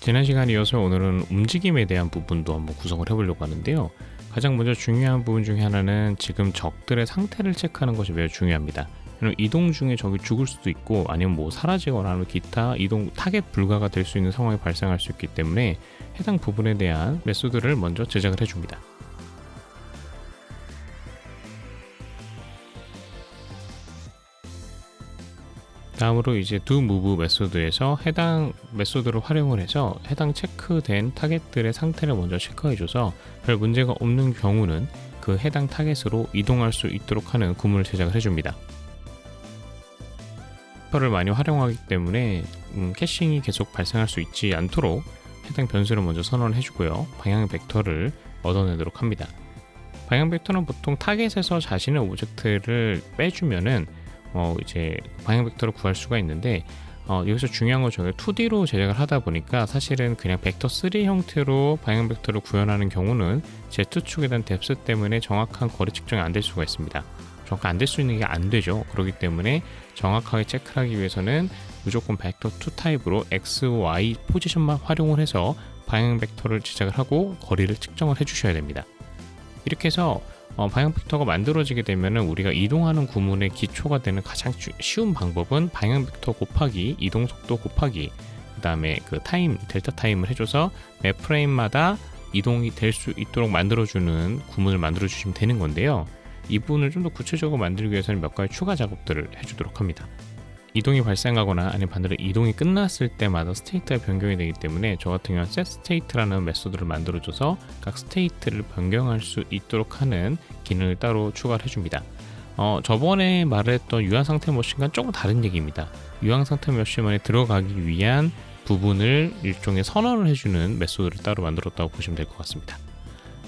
지난 시간에 이어서 오늘은 움직임에 대한 부분도 한번 구성을 해보려고 하는데요. 가장 먼저 중요한 부분 중에 하나는 지금 적들의 상태를 체크하는 것이 매우 중요합니다. 이동 중에 적이 죽을 수도 있고 아니면 뭐 사라지거나 하는 기타 이동 타겟 불가가 될 수 있는 상황이 발생할 수 있기 때문에 해당 부분에 대한 메소드를 먼저 제작을 해줍니다. 다음으로 이제 두 무브 메소드에서 해당 메소드를 활용을 해서 해당 체크된 타겟들의 상태를 먼저 체크해줘서 별 문제가 없는 경우는 그 해당 타겟으로 이동할 수 있도록 하는 구문을 제작을 해줍니다. 를 많이 활용하기 때문에 음, 캐싱이 계속 발생할 수 있지 않도록 해당 변수를 먼저 선언을 해주고요. 방향 벡터를 얻어내도록 합니다. 방향 벡터는 보통 타겟에서 자신의 오브젝트를 빼주면은 어 이제 방향 벡터를 구할 수가 있는데 어 여기서 중요한 건 저희가 2D로 제작을 하다 보니까 사실은 그냥 벡터 3 형태로 방향 벡터를 구현하는 경우는 Z축에 대한 뎁스 때문에 정확한 거리 측정이 안 될 수가 있습니다. 정확히 안될 수 있는 게 안 되죠. 그렇기 때문에 정확하게 체크를 하기 위해서는 무조건 벡터 2 타입으로 X, Y 포지션만 활용을 해서 방향 벡터를 제작을 하고 거리를 측정을 해 주셔야 됩니다. 이렇게 해서 어, 방향 벡터가 만들어지게 되면 우리가 이동하는 구문의 기초가 되는 가장 쉬운 방법은 방향 벡터 곱하기 이동 속도 곱하기 그 다음에 그 타임 델타 타임을 해줘서 매 프레임마다 이동이 될 수 있도록 만들어주는 구문을 만들어 주시면 되는 건데요. 이 부분을 좀 더 구체적으로 만들기 위해서는 몇 가지 추가 작업들을 해주도록 합니다. 이동이 발생하거나 아니면 반대로 이동이 끝났을 때마다 스테이트가 변경이 되기 때문에 저 같은 경우는 set state라는 메소드를 만들어줘서 각 스테이트를 변경할 수 있도록 하는 기능을 따로 추가를 해줍니다. 어, 저번에 말했던 유한 상태 머신과는 조금 다른 얘기입니다. 유한 상태 머신에 들어가기 위한 부분을 일종의 선언을 해주는 메소드를 따로 만들었다고 보시면 될 것 같습니다.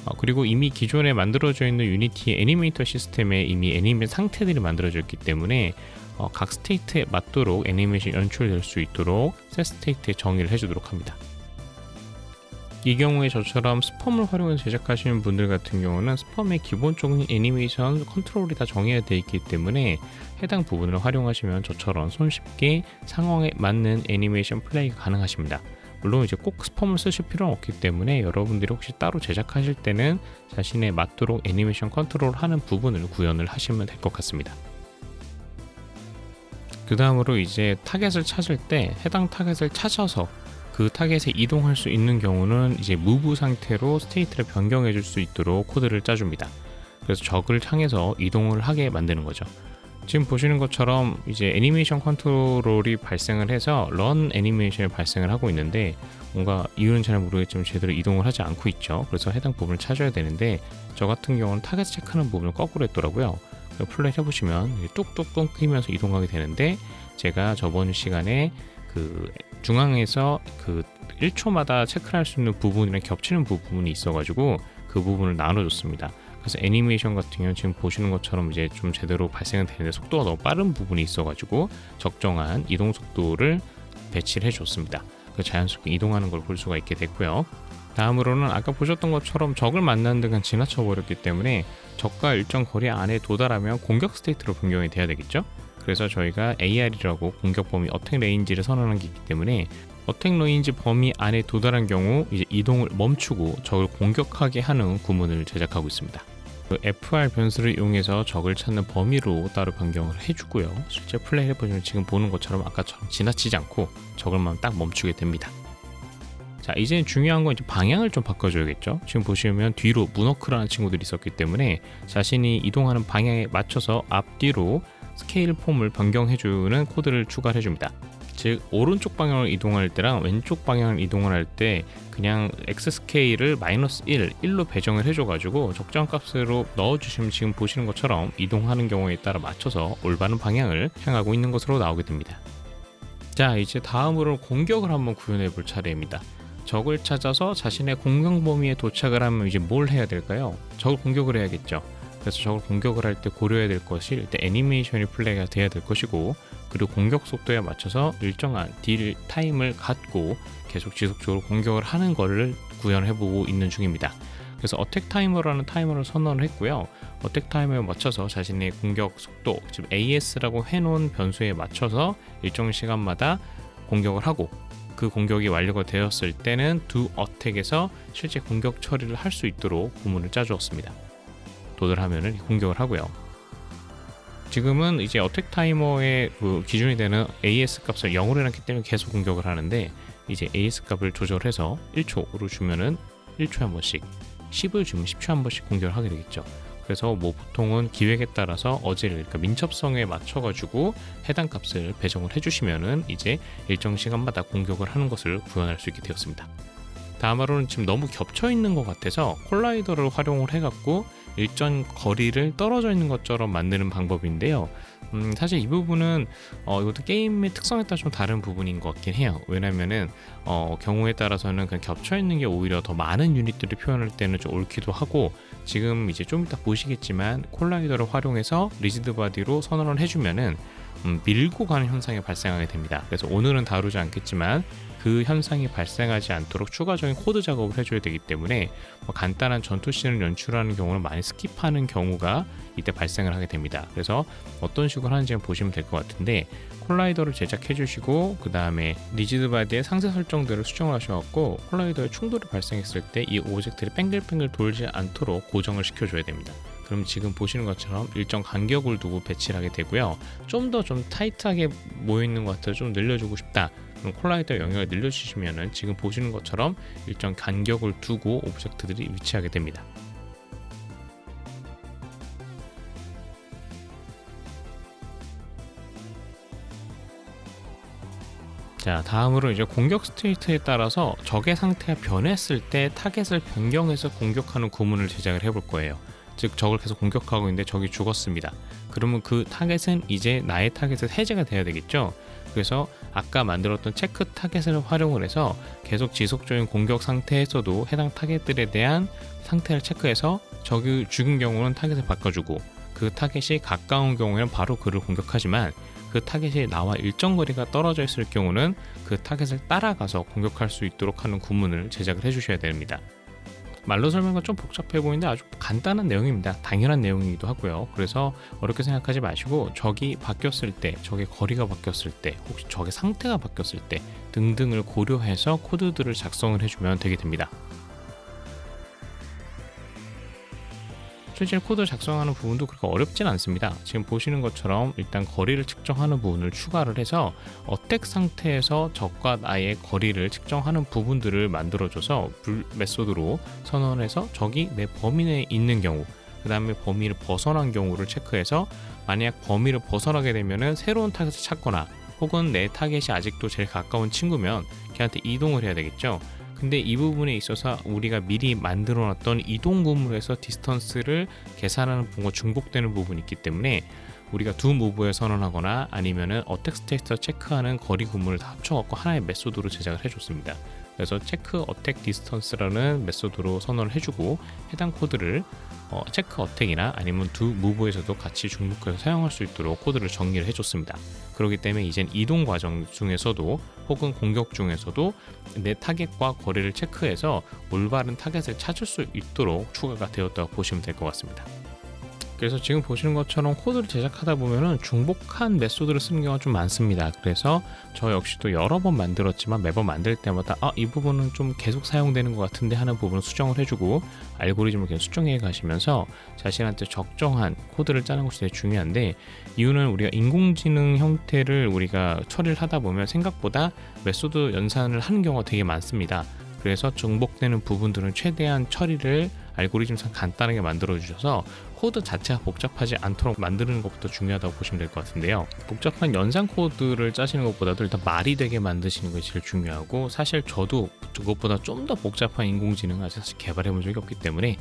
어, 그리고 이미 기존에 만들어져 있는 유니티 애니메이터 시스템에 이미 애니메 상태들이 만들어져 있기 때문에 어, 각 스테이트에 맞도록 애니메이션 연출될 수 있도록 셋 스테이트에 정의를 해주도록 합니다. 이 경우에 저처럼 스펌을 활용해서 제작하시는 분들 같은 경우는 스펌의 기본적인 애니메이션 컨트롤이 다 정해야 되어 있기 때문에 해당 부분을 활용하시면 저처럼 손쉽게 상황에 맞는 애니메이션 플레이가 가능하십니다. 물론 이제 꼭 스펌을 쓰실 필요는 없기 때문에 여러분들이 혹시 따로 제작하실 때는 자신의 맞도록 애니메이션 컨트롤 하는 부분을 구현을 하시면 될 것 같습니다. 그 다음으로 이제 타겟을 찾을 때 해당 타겟을 찾아서 그 타겟에 이동할 수 있는 경우는 이제 무브 상태로 스테이트를 변경해 줄 수 있도록 코드를 짜줍니다. 그래서 적을 향해서 이동을 하게 만드는 거죠. 지금 보시는 것처럼 이제 애니메이션 컨트롤이 발생을 해서 런 애니메이션이 발생을 하고 있는데 뭔가 이유는 잘 모르겠지만 제대로 이동을 하지 않고 있죠. 그래서 해당 부분을 찾아야 되는데 저 같은 경우는 타겟 체크하는 부분을 거꾸로 했더라고요. 플레이 해보시면 뚝뚝뚝 뛰면서 이동하게 되는데 제가 저번 시간에 그 중앙에서 그 1초마다 체크할 수 있는 부분이랑 겹치는 부분이 있어가지고 그 부분을 나눠줬습니다. 그래서 애니메이션 같은 경우는 지금 보시는 것처럼 이제 좀 제대로 발생은 되는데 속도가 너무 빠른 부분이 있어가지고 적정한 이동 속도를 배치를 해줬습니다. 그 자연스럽게 이동하는 걸 볼 수가 있게 됐고요. 다음으로는 아까 보셨던 것처럼 적을 만나는 데간 지나쳐 버렸기 때문에 적과 일정 거리 안에 도달하면 공격 스테이트로 변경이 돼야 되겠죠. 그래서 저희가 AR이라고 공격 범위 어택 레인지를 선언한 게 있기 때문에 어택 레인지 범위 안에 도달한 경우 이제 이동을 멈추고 적을 공격하게 하는 구문을 제작하고 있습니다. 그 FR 변수를 이용해서 적을 찾는 범위로 따로 변경을 해주고요. 실제 플레이 해보시면 지금 보는 것처럼 아까처럼 지나치지 않고 적을만 딱 멈추게 됩니다. 자 이제 중요한 건 이제 방향을 좀 바꿔줘야겠죠? 지금 보시면 뒤로 문워크라는 친구들이 있었기 때문에 자신이 이동하는 방향에 맞춰서 앞뒤로 스케일 폼을 변경해주는 코드를 추가를 해줍니다. 즉 오른쪽 방향을 이동할 때랑 왼쪽 방향을 이동을 할 때 그냥 x 스케일을 마이너스 1, 1로 배정을 해줘가지고 적정 값으로 넣어주시면 지금 보시는 것처럼 이동하는 경우에 따라 맞춰서 올바른 방향을 향하고 있는 것으로 나오게 됩니다. 자 이제 다음으로 공격을 한번 구현해 볼 차례입니다 적을 찾아서 자신의 공격 범위에 도착을 하면 이제 뭘 해야 될까요? 적을 공격을 해야겠죠. 그래서 적을 공격을 할 때 고려해야 될 것이 일단 애니메이션이 플레이가 돼야 될 것이고 그리고 공격 속도에 맞춰서 일정한 딜 타임을 갖고 계속 지속적으로 공격을 하는 것을 구현해 보고 있는 중입니다. 그래서 어택 타이머라는 타이머를 선언을 했고요. 어택 타이머에 맞춰서 자신의 공격 속도, 즉 AS라고 해놓은 변수에 맞춰서 일정 시간마다 공격을 하고 그 공격이 완료가 되었을 때는 두 어택에서 실제 공격 처리를 할 수 있도록 구문을 짜주었습니다. 도달하면은 공격을 하고요. 지금은 이제 어택 타이머의 그 기준이 되는 AS 값을 0으로 해놨기 때문에 계속 공격을 하는데 이제 AS 값을 조절해서 1초로 주면은 1초에 한 번씩 10을 주면 10초에 한 번씩 공격을 하게 되겠죠. 그래서 뭐 보통은 기획에 따라서 어제를 그러니까 민첩성에 맞춰 가지고 해당 값을 배정을 해주시면은 이제 일정 시간마다 공격을 하는 것을 구현할 수 있게 되었습니다. 다음으로는 지금 너무 겹쳐 있는 것 같아서 콜라이더를 활용을 해갖고 일정 거리를 떨어져 있는 것처럼 만드는 방법인데요. 음, 사실 이 부분은 어, 이것도 게임의 특성에 따라 좀 다른 부분인 것 같긴 해요. 왜냐면은 어, 경우에 따라서는 그냥 겹쳐 있는 게 오히려 더 많은 유닛들을 표현할 때는 좀 옳기도 하고 지금 이제 좀 이따 보시겠지만 콜라이더를 활용해서 리지드 바디로 선언을 해주면은 음, 밀고 가는 현상이 발생하게 됩니다. 그래서 오늘은 다루지 않겠지만 그 현상이 발생하지 않도록 추가적인 코드 작업을 해줘야 되기 때문에 뭐 간단한 전투 씬을 연출하는 경우는 많이 스킵하는 경우가 이때 발생을 하게 됩니다. 그래서 어떤 식으로 하는지 보시면 될 것 같은데 콜라이더를 제작해 주시고 그 다음에 리지드 바디의 상세 설정들을 수정을 하셔갖고 콜라이더에 충돌이 발생했을 때 이 오브젝트를 뺑글뺑글 돌지 않도록 고정을 시켜줘야 됩니다. 그럼 지금 보시는 것처럼 일정 간격을 두고 배치를 하게 되고요. 좀더좀 타이트하게 모여 있는 것 같아서 좀 늘려주고 싶다. 그럼 콜라이더 영역을 늘려주시면은 지금 보시는 것처럼 일정 간격을 두고 오브젝트들이 위치하게 됩니다. 자 다음으로 이제 공격 스테이트에 따라서 적의 상태가 변했을 때 타겟을 변경해서 공격하는 구문을 제작을 해볼 거예요. 즉 적을 계속 공격하고 있는데 적이 죽었습니다. 그러면 그 타겟은 이제 나의 타겟에 해제가 돼야 되겠죠. 그래서 아까 만들었던 체크 타겟을 활용을 해서 계속 지속적인 공격 상태에서도 해당 타겟들에 대한 상태를 체크해서 적이 죽은 경우는 타겟을 바꿔주고 그 타겟이 가까운 경우에는 바로 그를 공격하지만 그 타겟이 나와 일정 거리가 떨어져 있을 경우는 그 타겟을 따라가서 공격할 수 있도록 하는 구문을 제작을 해주셔야 됩니다. 말로 설명은 좀 복잡해 보이는데 아주 간단한 내용입니다. 당연한 내용이기도 하고요. 그래서 어렵게 생각하지 마시고 적이 바뀌었을 때, 적의 거리가 바뀌었을 때, 혹시 적의 상태가 바뀌었을 때 등등을 고려해서 코드들을 작성을 해주면 되게 됩니다. 실제 코드 작성하는 부분도 그렇게 어렵진 않습니다. 지금 보시는 것처럼 일단 거리를 측정하는 부분을 추가를 해서 어택 상태에서 적과 나의 거리를 측정하는 부분들을 만들어줘서 불 메소드로 선언해서 적이 내 범위 내에 있는 경우 그 다음에 범위를 벗어난 경우를 체크해서 만약 범위를 벗어나게 되면은 새로운 타겟을 찾거나 혹은 내 타겟이 아직도 제일 가까운 친구면 걔한테 이동을 해야 되겠죠. 근데 이 부분에 있어서 우리가 미리 만들어 놨던 이동 구문에서 디스턴스를 계산하는 부분과 중복되는 부분이 있기 때문에 우리가 두 무브에 선언하거나 아니면은 어택 스테이터 체크하는 거리 구문을 다 합쳐갖고 하나의 메소드로 제작을 해줬습니다. 그래서 체크 어택 디스턴스라는 메소드로 선언을 해주고 해당 코드를 어, 체크 어택이나 아니면 두 무브에서도 같이 중복해서 사용할 수 있도록 코드를 정리를 해줬습니다. 그렇기 때문에 이젠 이동 과정 중에서도 혹은 공격 중에서도 내 타겟과 거리를 체크해서 올바른 타겟을 찾을 수 있도록 추가가 되었다고 보시면 될 것 같습니다. 그래서 지금 보시는 것처럼 코드를 제작하다 보면은 중복한 메소드를 쓰는 경우가 좀 많습니다. 그래서 저 역시도 여러 번 만들었지만 매번 만들 때마다 아, 이 부분은 좀 계속 사용되는 것 같은데 하는 부분을 수정을 해주고 알고리즘을 계속 수정해 가시면서 자신한테 적정한 코드를 짜는 것이 되게 중요한데 이유는 우리가 인공지능 형태를 우리가 처리를 하다 보면 생각보다 메소드 연산을 하는 경우가 되게 많습니다. 그래서 중복되는 부분들은 최대한 처리를 알고리즘상 간단하게 만들어 주셔서 코드 자체가 복잡하지 않도록 만드는 것부터 중요하다고 보시면 될 것 같은데요. 복잡한 연산 코드를 짜시는 것보다도 일단 말이 되게 만드시는 것이 제일 중요하고 사실 저도 그것보다 좀 더 복잡한 인공지능을 아직 사실 개발해 본 적이 없기 때문에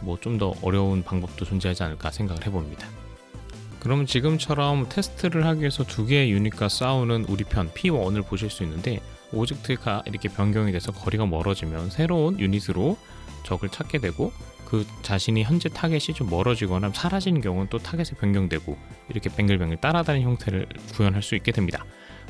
뭐 좀 더 어려운 방법도 존재하지 않을까 생각을 해봅니다. 그러면 지금처럼 테스트를 하기 위해서 두 개의 유닛과 싸우는 우리 편 P1을 보실 수 있는데 오브젝트가 이렇게 변경이 돼서 거리가 멀어지면 새로운 유닛으로 적을 찾게 되고 그 자신이 현재 타겟이 좀 멀어지거나 사라지는 경우는 또 타겟이 변경되고 이렇게 뱅글뱅글 따라다니는 형태를 구현할 수 있게 됩니다.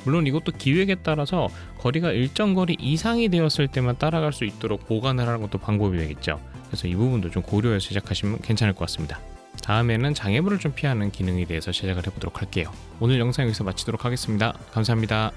물론 이것도 기획에 따라서 거리가 일정 거리 이상이 되었을 때만 따라갈 수 있도록 보관을 하는 것도 방법이 되겠죠. 그래서 이 부분도 좀 고려해서 제작하시면 괜찮을 것 같습니다. 다음에는 장애물을 좀 피하는 기능에 대해서 제작을 해보도록 할게요. 오늘 영상 여기서 마치도록 하겠습니다. 감사합니다.